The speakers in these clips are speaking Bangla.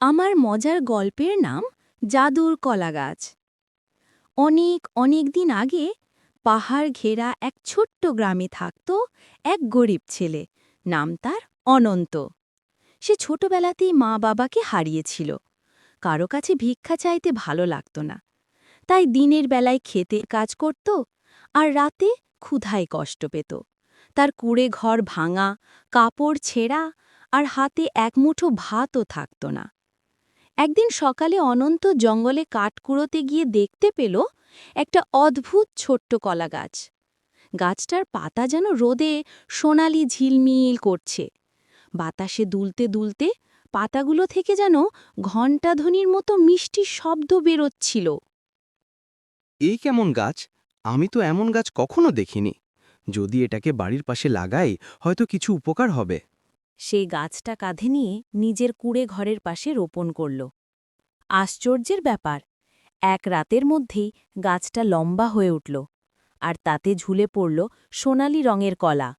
আমার মজার গল্পের নাম জাদুর কলাগাছ। অনেক অনেক দিন আগে পাহাড় ঘেরা এক ছোট্ট গ্রামে থাকত এক গরিব ছেলে। নাম তার অনন্ত। সে ছোটবেলাতেই মা বাবাকে হারিয়েছিল। কারও কাছে ভিক্ষা চাইতে ভালো লাগত না। তাই দিনের বেলায় খেতে কাজ করত আর রাতে ক্ষুধায় কষ্ট পেত। তার কুড়ে ঘর ভাঙা, কাপড় ছেঁড়া আর হাতে এক মুঠো ভাতও থাকত না। একদিন সকালে অনন্ত জঙ্গলে কাঠ কুড়োতে গিয়ে দেখতে পেল একটা অদ্ভুত ছোট্ট কলা গাছ গাছটার পাতা যেন রোদে সোনালি ঝিলমিল করছে। বাতাসে দুলতে দুলতে পাতাগুলো থেকে যেন ঘণ্টাধ্বনির মতো মিষ্টি শব্দ বেরোচ্ছিল। এই কেমন গাছ? আমি তো এমন গাছ কখনো দেখিনি। যদি এটাকে বাড়ির পাশে লাগাই, হয়তো কিছু উপকার হবে। সেই গাছটা কাঁধে নিয়ে নিজের কুড়ে ঘরের পাশে রোপণ করল। আশ্চর্যের ব্যাপার, এক রাতের মধ্যেই গাছটা লম্বা হয়ে উঠল আর তাতে ঝুলে পড়ল সোনালি রঙের কলা।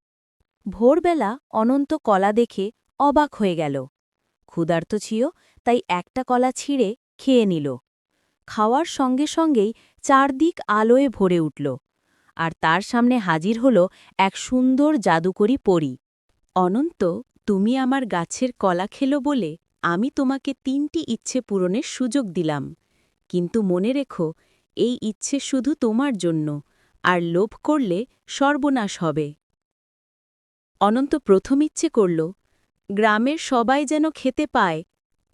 ভোরবেলা অনন্ত কলা দেখে অবাক হয়ে গেল। ক্ষুধার্ত ছিল তাই একটা কলা ছিঁড়ে খেয়ে নিল। খাওয়ার সঙ্গে সঙ্গেই চারদিক আলোয় ভরে উঠল আর তার সামনে হাজির হল এক সুন্দর জাদুকরি পরী। অনন্ত তুমি আমার গাছের কলা খেলো বলে আমি তোমাকে তিনটি ইচ্ছে পূরণের সুযোগ দিলাম। কিন্তু মনে রেখো, এই ইচ্ছে শুধু তোমার জন্য, আর লোভ করলে সর্বনাশ হবে। অনন্ত প্রথম ইচ্ছে করল, গ্রামের সবাই যেন খেতে পায়।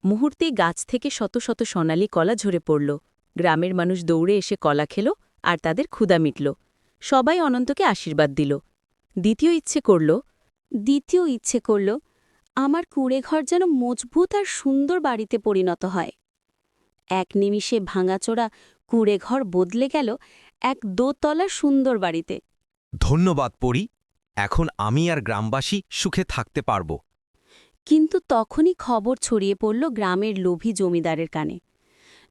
মুহূর্তে গাছ থেকে শত শত সোনালি কলা ঝরে পড়ল। গ্রামের মানুষ দৌড়ে এসে কলা খেল আর তাদের ক্ষুদা মিটল। সবাই অনন্তকে আশীর্বাদ দিল। দ্বিতীয় ইচ্ছে করল দ্বিতীয় ইচ্ছে করল আমার কুড়েঘর যেন মজবুত আর সুন্দর বাড়িতে পরিণত হয়। এক নিমিষে ভাঙাচোরা কুড়েঘর বদলে গেল এক দোতলা সুন্দর বাড়িতে। ধন্যবাদ পড়ি এখন আমি আর গ্রামবাসী সুখে থাকতে পারব। কিন্তু তখনই খবর ছড়িয়ে পড়ল গ্রামের লোভী জমিদারের কানে।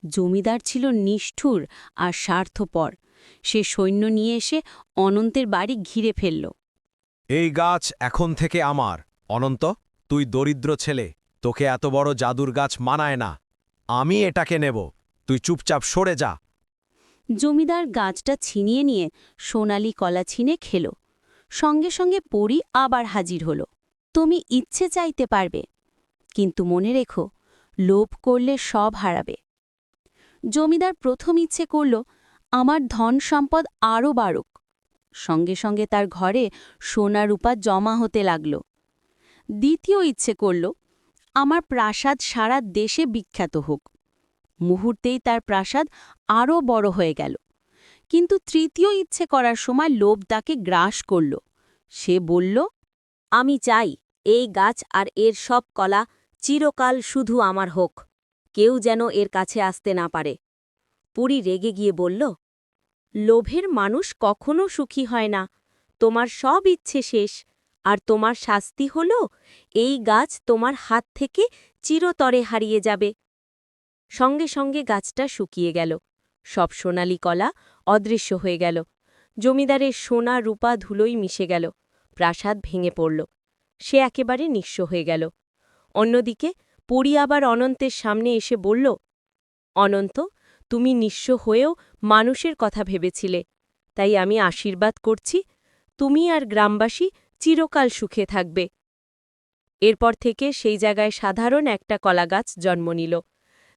জমিদার ছিল নিষ্ঠুর আর স্বার্থপর। সে সৈন্য নিয়ে এসে অনন্তের বাড়ি ঘিরে ফেলল। এই গাছ এখন থেকে আমার। অনন্ত, তুই দরিদ্র ছেলে, তোকে এত বড় জাদুর গাছ মানায় না। আমি এটাকে নেব। তুই চুপচাপ সরে যা। জমিদার গাছটা ছিনিয়ে নিয়ে সোনালি কলা ছিনে খেল। সঙ্গে সঙ্গে পরি আবার হাজির হল। তুমি ইচ্ছে চাইতে পারবে, কিন্তু মনে রেখো, লোভ করলে সব হারাবে। জমিদার প্রথম ইচ্ছে করল, আমার ধন সম্পদ আরও বাড়ুক। সঙ্গে সঙ্গে তার ঘরে সোনা রূপা জমা হতে লাগল। দ্বিতীয় ইচ্ছে করল, আমার প্রাসাদ সারা দেশে বিখ্যাত হোক। মুহূর্তেই তার প্রাসাদ আরও বড় হয়ে গেল। কিন্তু তৃতীয় ইচ্ছে করার সময় লোভ তাকে গ্রাস করল। সে বলল, আমি চাই এই গাছ আর এর সব কলা চিরকাল শুধু আমার হোক। কেউ যেন এর কাছে আসতে না পারে। পুরী রেগে গিয়ে বলল লোভের মানুষ কখনো সুখী হয় না। তোমার সব ইচ্ছে শেষ, আর তোমার শাস্তি হল, এই গাছ তোমার হাত থেকে চিরতরে হারিয়ে যাবে। সঙ্গে সঙ্গে গাছটা শুকিয়ে গেল। সব সোনালি কলা অদৃশ্য হয়ে গেল। জমিদারের সোনা রূপা ধুলোই মিশে গেল। প্রাসাদ ভেঙে পড়ল। সে একেবারে নিঃস্ব হয়ে গেল। অন্যদিকে পরি আবার অনন্তের সামনে এসে বলল, অনন্ত তুমি নিঃস্ব হয়েও মানুষের কথা ভেবেছিলে, তাই আমি আশীর্বাদ করছি, তুমি আর গ্রামবাসী চিরকাল সুখে থাকবে। এরপর থেকে সেই জায়গায় সাধারণ একটা কলাগাছ জন্ম নিল,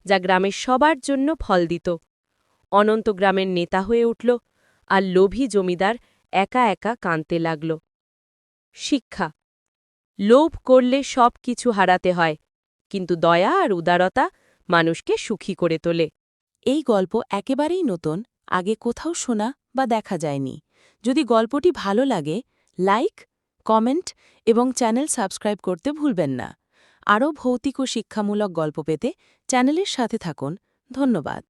যা গ্রামের সবার জন্য ফল দিত। অনন্ত গ্রামের নেতা হয়ে উঠল আর লোভী জমিদার একা একা কাঁদতে লাগল। শিক্ষা, লোভ করলে সব কিছু হারাতে হয়, কিন্তু দয়া আর উদারতা মানুষকে সুখী করে তোলে। এই গল্প একেবারেই নতুন, আগে কোথাও শোনা বা দেখা যায়নি। যদি গল্পটি ভালো লাগে, লাইক, কমেন্ট এবং চ্যানেল সাবস্ক্রাইব করতে ভুলবেন না। আরও ভৌতিক ও শিক্ষামূলক গল্প পেতে চ্যানেলের সাথে থাকুন। ধন্যবাদ।